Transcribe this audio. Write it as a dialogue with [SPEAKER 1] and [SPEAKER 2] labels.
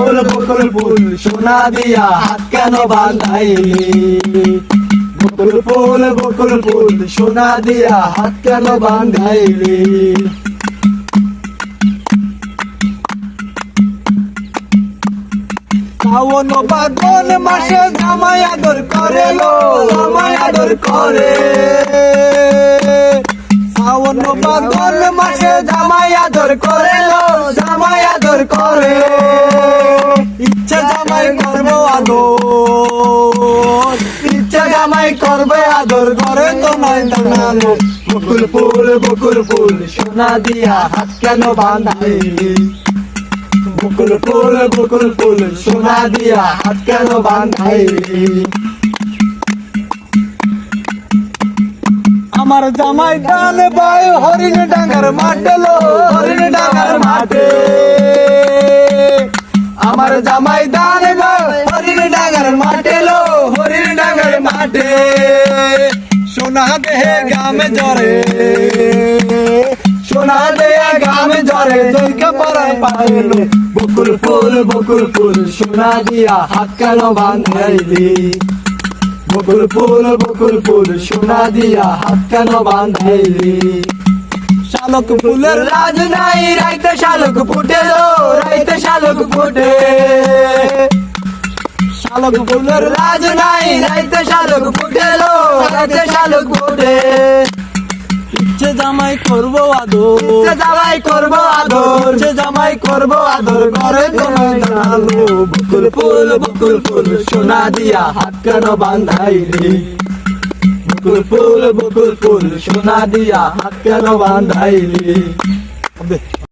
[SPEAKER 1] ফুল বকুল ফুল সোনা দিয়া হাত কেন বাঁধাইলি? বকুল ফুল বকুল ফুল সোনা দিয়া হাত কেন বাঁধাইলি? শ্রাবণ বাদন মাসে জামাই আদর করে লো জামাই আদর করে। শ্রাবণ বাদন মাসে জামাই আদর করে লো জামাই করবে আদর করে তো নাই দাঁড়ানো বকুল ফুল বকুল ফুল, সোনা দিয়া হাত কেন বাঁধাইলি বকুল ফুল বকুল ফুল, সোনা দিয়া হাত কেন বাঁধাইলি আমার জামাই ডান বাই হরিণ ডাঙ্গার মাঠে লো, হরিণ ডাঙ্গার মাঠে। আমার জামাই দান বাই হরিণ ডাঙ্গার মাঠে মাঠে সোনা দেহে গামে জরে সোনা দেয়া গামে জরে জয়কে পরায় পাইলো। বকুল ফুল বকুল ফুল, সোনা দিয়া হাত কেন বাঁধাইলি? বকুল ফুল বকুল ফুল, সোনা দিয়া হাত কেন বাঁধাইলি? শালক ফুলের রাজ নাই, রাইতে শালক ফুটেলো, রাইতে শালক ফুলের রাজ নাই রাইতে শালক ফুটে লো রাইতে শালক ফুটে।
[SPEAKER 2] ইচ্ছে জামাই করব আদর।
[SPEAKER 1] ইচ্ছে জামাই করব আদর। ইচ্ছে জামাই করব আদর। করে তোমায় জানালো বকুল ফুল বকুল ফুল সোনা দিয়া হাত কেন বান্ধাইলি? বকুল ফুল বকুল ফুল সোনা দিয়া হাত কেন বান্ধাইলি?